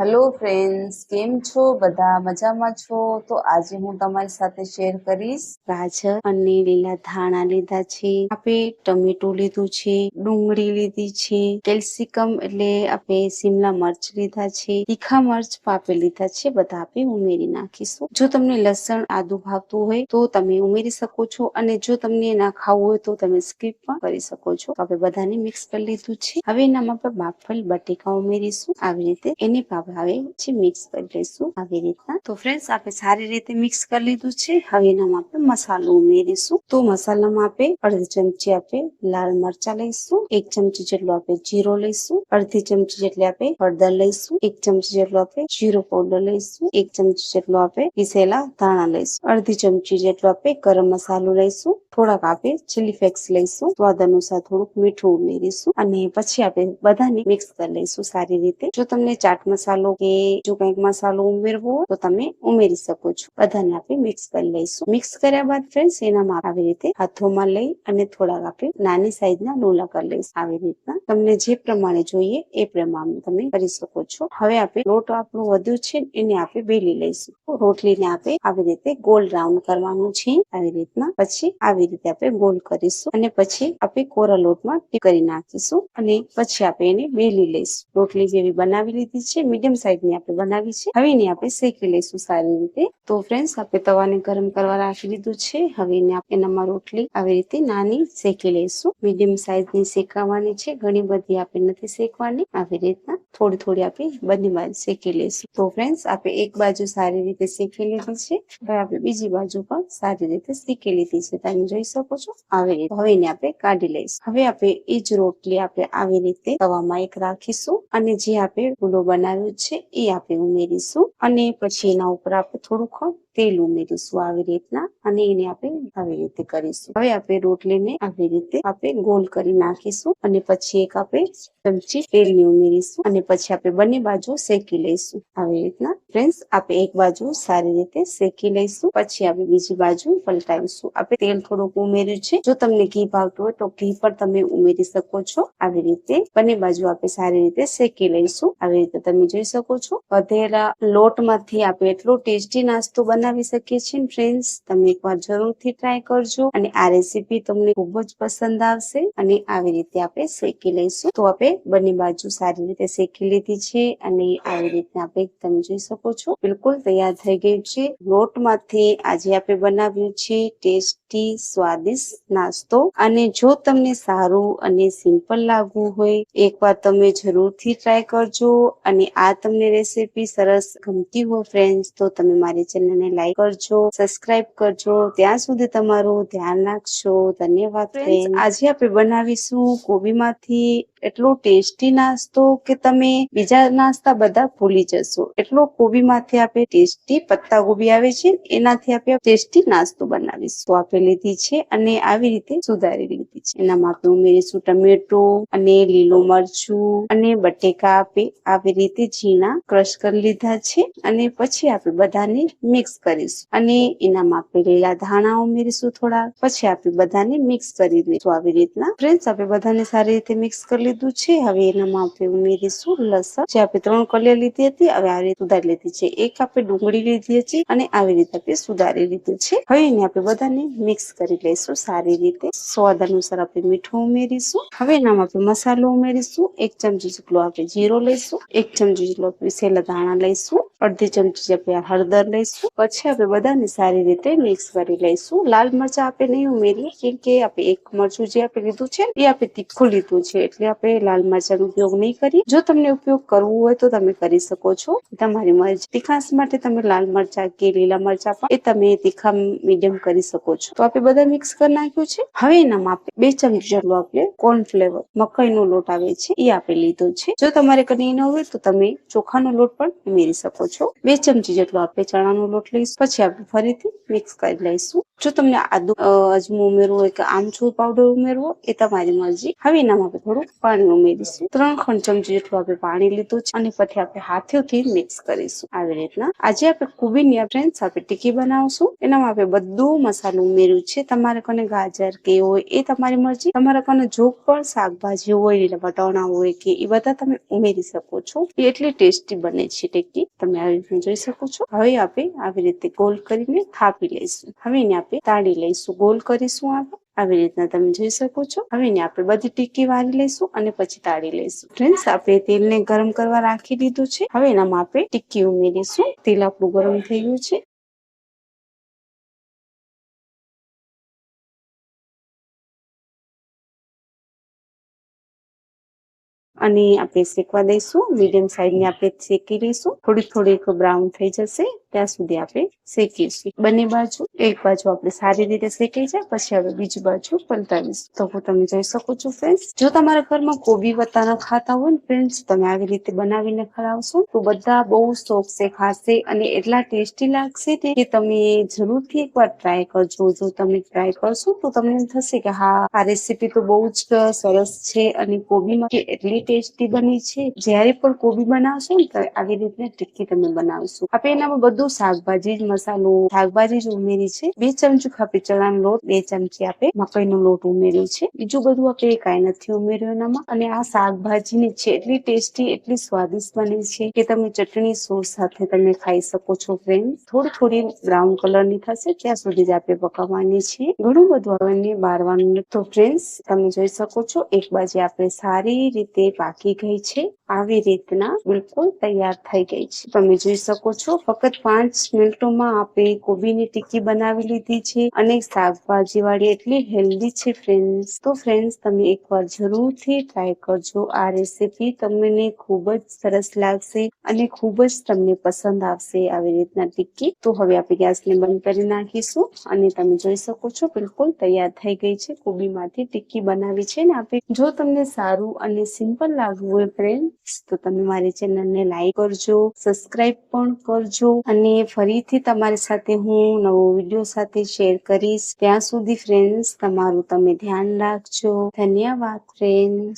Hello friends કેમ છો? બધા મજામાં છો? તો આજે હું તમારી સાથે શેર કરીશ. ગાજર અને લીલા ધાણા લીધા છે. આપણે ટમેટું લીધું છે, ડુંગળી લીધી છે કેલ્સિકમ એટલે આપણે સિમલા મરચ લીધા છે, તીખા મરચ, પાપે લીધા છે. બધા આપણે ઉમેરી નાખીશું. જો તમને લસણ આદુ ભાવતું હોય તો તમે ઉમેરી શકો છો અને જો તમને ના ખાવું હોય તો તમે સ્કીપ પણ કરી શકો છો. આપણે બધાને મિક્સ કરી લીધું છે. હવે એનામાં આપણે બાફલ બટેકા ઉમેરીશું. આવી રીતે એને પણ હવે છે મિક્સ કરી લઈશું આવી રીતના. તો ફ્રેન્ડ્સ આપણે સારી રીતે મિક્સ કરી લીધું છે. હવે એનામાં આપણે મસાલો ઉમેરીશું. તો મસાલામાં આપણે અડધી ચમચી આપણે લાલ મરચા લઈશું. એક ચમચી જેટલું આપણે જીરો લઈશું. અડધી ચમચી જેટલી આપણે હળદર લઈશું. એક ચમચી જેટલું આપણે જીરો પાવડર લઈશું. એક ચમચી જેટલું આપણે પીસેલા ધાણા લઈશું. અડધી ચમચી જેટલું આપણે ગરમ મસાલો લઈશું. થોડાક આપણે ચીલી ફ્લેક્સ લઈશું. સ્વાદ અનુસાર થોડુંક મીઠું ઉમેરીશું. અને પછી આપણે બધાને મિક્સ કરી લઈશું સારી રીતે. જો તમને ચાટ મસાલો કે જો કંઈક મસાલો ઉમેરવો તો તમે ઉમેરી શકો છો. બધાને આપણે મિક્સ કરી લઈશું. મિક્સ કર્યા બાદ ફ્રેન્ડ્સ એનામાં આવી રીતે હાથોમાં લઈ અને થોડાક આપણે નાની સાઈઝના લોલા કરી લઈશું. આવી રીતના તમને જે પ્રમાણે જોઈએ એ પ્રમાણે તમે કરી શકો છો. હવે આપણે લોટ આપણું વધ્યું છે એને આપણે બેલી લઈશું. રોટલીને આપણે આવી રીતે ગોલ રાઉન્ડ કરવાનું છે. આવી રીતના પછી આવી રીતે આપણે ગોલ કરીશું અને પછી આપણે કોરા લોટમાં કરી નાખીશું અને પછી આપણે એને બેલી લઈશું. રોટલી જેવી બનાવી લીધી છે, મીડિયમ સાઈઝની આપણે બનાવી છે. હવે એને આપણે શેકી લઈશું સારી રીતે. તો ફ્રેન્ડ્સ આપણે તવાને ગરમ કરવા રાખી દીધું છે. હવે એને આપણે એનામાં રોટલી આવી રીતે નાની શેકી લઈશું. મીડિયમ સાઈઝની શેકાવાની છે. ઘણી બધી આપણે નથી શેકવાની. આવી રીતના થોડી થોડી આપણે બંને બાજુ શેકી લઈશું. તો ફ્રેન્ડ્સ આપણે એક બાજુ સારી રીતે શેકી લીધી છે. હવે આપણે બીજી બાજુ પણ સારી રીતે શેકી લીધી છે. તમે જોઈ શકો છો. આવી રીતે હવે એને આપણે કાઢી લઈશું. હવે આપણે એ જ રોટલી આપણે આવી રીતે તવામાં એક રાખીશું. અને જે આપણે ગુલો બનાવ્યો છે એ આપણે ઉમેરીશું. અને પછી એના ઉપર આપણે થોડુંક તેલ ઉમેરીશું આવી રીતના અને એને આપણે આવી રીતે કરીશું. હવે આપણે રોટલીને આવી રીતે આપણે ગોલ કરી નાખીશું અને પછી એક આપણે ચમચી તેલની ઉમેરીશું અને પછી આપણે બંને બાજુ શેકી લઈશું. આવી રીતના ફ્રેન્ડ્સ, આપણે એક બાજુ સારી રીતે શેકી લઈશું, પછી આપણે બીજી બાજુ પલટાવીશું. આપણે તેલ થોડુંક ઉમેર્યું છે. જો તમને ઘી ભાવતું હોય તો ઘી પણ તમે ઉમેરી શકો છો. આવી રીતે બંને બાજુ આપણે સારી રીતે શેકી લઈશું. આવી રીતે તમે જોઈ શકો છો. વધેલા લોટમાંથી આપણે એટલો ટેસ્ટી નાસ્તો બનાવી શકીએ છીએ. ફ્રેન્ડ્સ તમે એકવાર જરૂરથી ટ્રાય કરજો અને આ રેસીપી તમને ખૂબ જ પસંદ આવશે અને આવી રીતે આપણે શેકી લઈશું. તો આપણે બંને બાજુ સારી રીતે શેકી લીધી છે અને આવી રીતે આપણે તમે જોઈ શકો છો. બિલકુલ તૈયાર થઈ ગયું છે. લોટમાંથી આજે આપણે બનાવ્યું છે ટેસ્ટી, સ્વાદિષ્ટ નાસ્તો. અને જો તમને સારું અને સિમ્પલ લાગવું હોય, એકવાર તમે જરૂરથી ટ્રાય કરજો. અને આ તમને રેસીપી સરસ ગમતી હોય ફ્રેન્ડ્સ તો તમે મારી ચેનલને લાઈક કરજો સબસ્ક્રાઇબ કરજો. ત્યાં સુધી તમારું ધ્યાન રાખજો ધન્યવાદ આજે આપણે બનાવીશું કોબીમાંથી એટલો ટેસ્ટી નાસ્તો કે તમે બીજા નાસ્તા બધા ભૂલી જશો. એટલો કોબીમાંથી આપણે ટેસ્ટી પત્તા કોબી આવે છે, એનાથી આપણે ટેસ્ટી નાસ્તો બનાવીશું. આપણે લીધી છે અને આવી રીતે સુધારી લીધી છે. એનામાં આપણે ઉમેરીશું ટમેટો અને લીલું મરચું અને બટેકા આપે આવી રીતે ઝીણા ક્રશ કરી લીધા છે અને પછી આપણે બધાને મિક્સ કરીશું. અને એનામાં આપણે લીલા ધાણા ઉમેરીશું થોડા, પછી આપણે બધાને મિક્સ કરી દઈશું. આવી રીતના ફ્રેન્ડ્સ આપણે બધાને સારી રીતે મિક્સ કરી લીધું છે. હવે એનામાં આપણે ઉમેરીશું લસણ. જે આપણે ત્રણ કલિયા લીધી હતી, હવે આવી રીતે સુધારી લીધી છે. એક આપણે ડુંગળી લીધી હતી અને આવી રીતે આપણે સુધારી લીધું છે. હવે એને આપણે બધાને મિક્સ કરી લઈશું સારી રીતે. સ્વાદ અનુસાર આપણે મીઠું ઉમેરીશું. હવે એનામાં આપણે મસાલો ઉમેરીશું. એક ચમચી જેટલો આપણે જીરો લઈશું. એક ચમચી જેટલો પીસેલા ધાણા લઈશું. અડધી ચમચી આપણે હળદર લઈશું. પછી આપણે બધાને સારી રીતે મિક્સ કરી લઈશું. લાલ મરચા આપણે નહીં ઉમેરીએ, કેમ કે આપણે એક મરચું જે આપણે લીધું છે એ આપણે તીખું લીધું છે. એટલે આપણે લાલ મરચાનો ઉપયોગ નહીં કરીએ. જો તમને ઉપયોગ કરવો હોય તો તમે કરી શકો છો. તમારી મરજી તીખાસ માટે તમે લાલ મરચા કે લીલા મરચા પણ એ તમે તીખા મીડિયમ કરી શકો છો. તો આપણે બધા મિક્સ કરી નાખ્યું છે. હવે એનામાં આપણે બે ચમચી જેટલું આપણે કોર્ન ફ્લેવર. મકાઈનો લોટ આવે છે. એ આપણે લીધો છે. જો તમારે કદી ન હોય તો તમે ચોખાનો લોટ પણ ઉમેરી શકો છો. બે ચમચી જેટલો આપણે ચણાનો લોટ લઈશું. પછી આપણે ફરીથી મિક્સ કરી લઈશું. જો તમને આદુ અજમો ઉમેરવું હોય કે આમચૂર પાવડર ઉમેરવો એ તમારી મરજી. હવે એનામાં આપણે થોડું પાણી ઉમેરીશું. ત્રણ ખંડ ચમચી જેટલું આપણે પાણી લીધું છે અને પછી આપણે હાથેથી મિક્સ કરીશું. આવી રીતના આજે આપણે કુબીની ફ્રેન્ડ્સ આપણે ટીકી બનાવશું. એનામાં આપણે બધું મસાલો ઉમેર્યું છે. તમારે કોને ગાજર કે હોય એ તમારી મરજી. તમારા કોને જો પણ શાકભાજી હોય એટલે વટાણા હોય કે એ બધા તમે ઉમેરી શકો છો. એ એટલી ટેસ્ટી બને છે ટીકી. તમે આવી રીતે જોઈ શકો છો. હવે આપણે આવી રીતે ગોલ કરીને થાપી લઈશું. હવે એને આપણે તાળી લઈશું. ગોલ કરીશું આપણે. આવી રીતના તમે જોઈ શકો છો. હવે આપણે બધી ટીકી વાળી લઈશું અને પછી તાળી લઈશું. ફ્રેન્ડ્સ, આપણે તેલને ગરમ કરવા રાખી દીધું છે. હવે એનામાં આપણે ટીકી ઉમેરીશું. તેલ આપણું ગરમ થઈ ગયું છે. અને આપણે શેકવા દઈશું. મીડિયમ સાઈઝની આપણે શેકી લઈશું. થોડી થોડીક બ્રાઉન થઈ જશે. ત્યાં સુધી આપણે શેકીશું. બંને બાજુ, એક બાજુ આપણે સારી રીતે શેકાઈ જાય પછી હવે બીજી બાજુ પલટાવીશું. તો હું તમે જોઈ શકો છો ફ્રેન્ડ્સ જો તમારા ઘરમાં કોબી વત્તા ખાતા હોય ને ફ્રેન્ડ્સ તમે આવી રીતે બનાવીને ખવડાવશો, તો બધા બહુ શોખ છે ખાશે અને એટલા ટેસ્ટી લાગશે કે તમે જરૂરથી એકવાર ટ્રાય કરજો. જો તમે ટ્રાય કરશો, તો તમને એમ થશે કે હા, આ રેસીપી તો બહુ જ સરસ છે અને કોબીમાં એટલી ટેસ્ટી બની છે. જ્યારે પણ કોબી બનાવશો ને આવી રીતના ટિક્કી તમે બનાવશો. આપણે એનામાં બધું શાકભાજી જ મસાલો, શાકભાજી જ ઉમેરી છે. બે ચમચી ખાપી ચણાનો લોટ, બે ચમચી આપણે મકાઈનો લોટ ઉમેર્યો છે. બીજું બધું આપણે કાંઈ નથી ઉમેર્યું એનામાં. અને આ શાકભાજીની છે એટલી ટેસ્ટી, એટલી સ્વાદિષ્ટ બની છે કે તમે ચટણી સોસ સાથે તમે ખાઈ શકો છો ફ્રેન્ડ થોડી થોડી બ્રાઉન કલરની થશે, ત્યાં સુધી જ આપણે પકાવવાની છે ઘણું બધું હવે બારવાનું. તો ફ્રેન્ડ્સ તમે જોઈ શકો છો, એક બાજુ આપણે સારી રીતે પાકી ગઈ છે. આવી રીતના બિલકુલ તૈયાર થઈ ગઈ છે. તમે જોઈ શકો છો, ફક્ત પાંચ મિનિટોમાં આપણે કોબીની ટિક્કી બનાવી લીધી છે અને શાકભાજી વાળી એટલી હેલ્ધી છે ફ્રેન્ડ્સ. તો ફ્રેન્ડ્સ, તમે એકવાર જરૂરથી ટ્રાય કરજો. આ રેસીપી તમને ખૂબ જ સરસ લાગશે અને ખૂબ જ તમને પસંદ આવશે આવી રીતના ટિક્કી. તો હવે આપણે ગેસને બંધ કરી નાખીશું અને તમે જોઈ શકો છો બિલકુલ તૈયાર થઈ ગઈ છે. કોબીમાંથી ટિક્કી બનાવી છે ને આપણે જો તમને સારું અને સિમ્પલ લાગવું હોય ફ્રેન્ડ્સ, તો તમે મારી ચેનલને લાઈક કરજો, સબસ્ક્રાઇબ પણ કરજો અને ફરીથી તમારી સાથે હું નવો વીડિયો સાથે શેર કરીશ. ત્યાં સુધી ફ્રેન્ડ્સ તમારું તમે ધ્યાન રાખજો. ધન્યવાદ ફ્રેન્ડ્સ